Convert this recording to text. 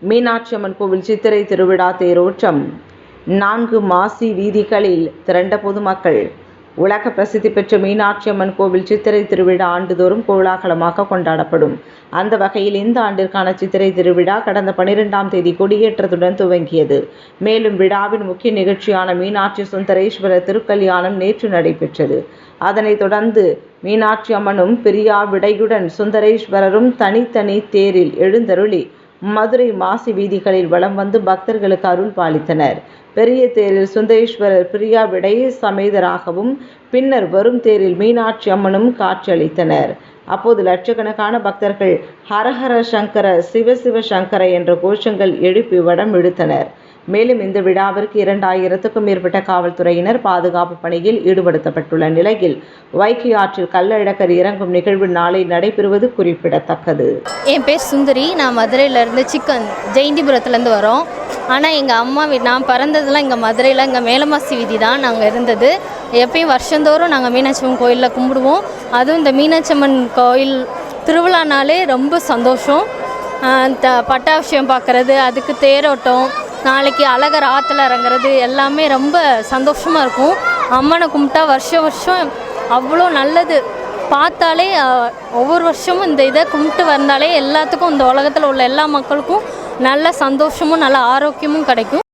மீனாட்சி அம்மன் கோவில் சித்திரை திருவிழா தேரோட்டம். நான்கு மாசி வீதிகளில் திரண்ட பொதுமக்கள். உலக பிரசித்தி பெற்ற மீனாட்சி அம்மன் கோவில் சித்திரை திருவிழா ஆண்டுதோறும் கோலாகலமாக கொண்டாடப்படும். அந்த வகையில் இந்த ஆண்டிற்கான சித்திரை திருவிழா கடந்த பனிரெண்டாம் தேதி கொடியேற்றத்துடன் துவங்கியது. மேலும் விழாவின் முக்கிய நிகழ்ச்சியான மீனாட்சி சுந்தரேஸ்வரர் திருக்கல்யாணம் நேற்று நடைபெற்றது. அதனைத் தொடர்ந்து மீனாட்சி அம்மனும் பிரியா விடையுடன் சுந்தரேஸ்வரரும் தனித்தனி தேரில் எழுந்தருளி மதுரை மாசி வீதிகளில் வலம் வந்து பக்தர்களுக்கு அருள் பாலித்தனர். பெரிய தேரில் சுந்தரேஸ்வரர் பிரியா விடை சமேதராகவும் பின்னர் வரும் தேரில் மீனாட்சி அம்மனும் காட்சியளித்தனர். அப்போது லட்சக்கணக்கான பக்தர்கள் ஹரஹர சங்கர சிவ சிவ சங்கர என்ற கோஷங்கள் எழுப்பி வடம் இழுத்தனர் மேலும் இந்த விழாவிற்கு இரண்டாயிரத்துக்கும் மேற்பட்ட காவல்துறையினர் பாதுகாப்பு பணியில் ஈடுபடுத்தப்பட்டுள்ள நிலையில் வைகை ஆற்றில் கள்ளழகர் இறங்கும் நிகழ்வு நாளை நடைபெறுவது குறிப்பிடத்தக்கது. என் பேர் சுந்தரி. நான் மதுரையிலேருந்து சிக்கன் ஜெயந்திபுரத்துலேருந்து வரோம். ஆனால் எங்கள் அம்மா வீ நான் பிறந்ததெல்லாம் இங்கே மதுரையில் இங்கே மேலமாசி வீதி தான் நாங்கள் இருந்தது. எப்பயும் வருஷந்தோறும் நாங்கள் மீனாட்சி அம்மன் கோயிலில் கும்பிடுவோம். அதுவும் இந்த மீனாட்சி அம்மன் கோயில் திருவிழானாலே ரொம்ப சந்தோஷம். த பட்டாபிஷேகம் பார்க்குறது அதுக்கு தேரோட்டம் நாளைக்கு அழகர் ஆற்றுல இறங்குறது எல்லாமே ரொம்ப சந்தோஷமாக இருக்கும். அம்மனை கும்பிட்டா வருஷம் வருஷம் அவ்வளோ நல்லது. பார்த்தாலே ஒவ்வொரு வருஷமும் இந்த இதை கும்பிட்டு வந்தாலே எல்லாத்துக்கும் இந்த உலகத்தில் உள்ள எல்லா மக்களுக்கும் நல்ல சந்தோஷமும் நல்ல ஆரோக்கியமும் கிடைக்கும்.